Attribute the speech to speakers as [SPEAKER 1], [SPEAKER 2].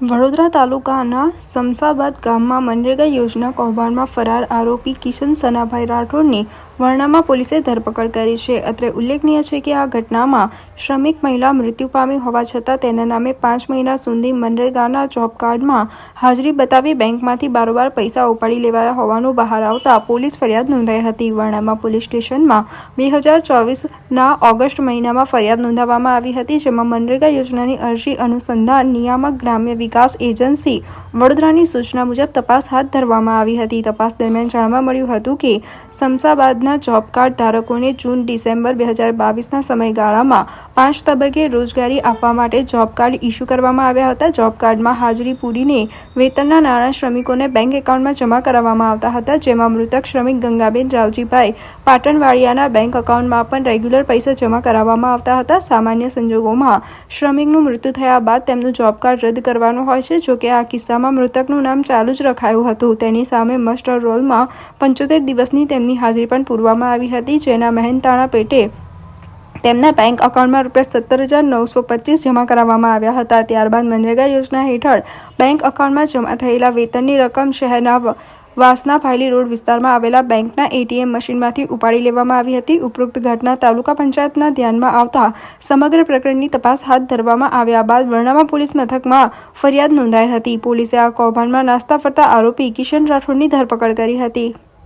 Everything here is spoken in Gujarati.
[SPEAKER 1] વડોદરા તાલુકાના સમસાબાદ ગામમાં મનરેગા યોજના કૌભાંડમાં ફરાર આરોપી કિશન સનાભાઈ રાઠોડની વર્ણામાં પોલીસે ધરપકડ કરી છે. અત્રે ઉલ્લેખનીય છે કે આ ઘટનામાં શ્રમિક મહિલા મૃત્યુ પામી હોવા છતાં તેના નામે પાંચ મહિના સુધી મનરેગાના જોબ કાર્ડમાં હાજરી બતાવી બેંકમાંથી બારોબાર પૈસા ઉપાડી લેવાયા હોવાનું બહાર આવતા પોલીસ ફરિયાદ નોંધાઈ હતી. વર્ણામાં પોલીસ સ્ટેશનમાં બે હજાર ચોવીસના ઓગસ્ટ મહિનામાં ફરિયાદ નોંધાવવામાં આવી હતી, જેમાં મનરેગા યોજનાની અરજી અનુસંધાન નિયામક ગ્રામ્ય વિકાસ એજન્સી વડોદરાની સૂચના મુજબ તપાસ હાથ ધરવામાં આવી હતી. તપાસ દરમિયાન જાણવા મળ્યું હતું કે સમસાબાદના જોબ કાર્ડ ધારકોને જૂન ડિસેમ્બર બે હજાર બાવીસના સમયગાળામાં પાંચ તબક્કે રોજગારી આપવા માટે જોબ કાર્ડ ઇસ્યુ કરવામાં આવ્યા હતા. જોબ કાર્ડમાં હાજરી પૂરીને વેતનના નાણાં શ્રમિકોને બેંક એકાઉન્ટમાં જમા કરાવવામાં આવતા હતા, જેમાં મૃતક શ્રમિક ગંગાબેન રાવજીભાઈ પાટણવાડિયાના બેંક એકાઉન્ટમાં પણ રેગ્યુલર પૈસા જમા કરાવવામાં આવતા હતા. સામાન્ય સંજોગોમાં શ્રમિકનું મૃત્યુ થયા બાદ તેમનું જોબ કાર્ડ રદ કરવાનું હોય છે, જોકે આ કિસ્સામાં મૃતકનું નામ ચાલુ જ રખાયું હતું. તેની સામે મસ્ટર રોલમાં પંચોતેર દિવસની તેમની હાજરી પણ પૂરવામાં આવી હતી, જેના મહેનતાણા પેટે તેમના બેંક એકાઉન્ટમાં રૂપિયા સત્તર હજાર નવસો પચીસ જમા કરાવવામાં આવ્યા હતા. ત્યારબાદ મનરેગા યોજના હેઠળ બેંક એકાઉન્ટમાં જમા થયેલા વેતનની રકમ શહેરના વાસના ફાયલી રોડ વિસ્તારમાં આવેલા બેંકના એટીએમ મશીનમાંથી ઉપાડી લેવામાં આવી હતી. ઉપરોક્ત ઘટના તાલુકા પંચાયતના ધ્યાનમાં આવતા સમગ્ર પ્રકરણની તપાસ હાથ ધરવામાં આવ્યા બાદ વર્ણામા પોલીસ મથકમાં ફરિયાદ નોંધાઈ હતી. પોલીસે આ કૌભાંડમાં નાસ્તા ફરતા આરોપી કિશન રાઠોડની ધરપકડ કરી હતી.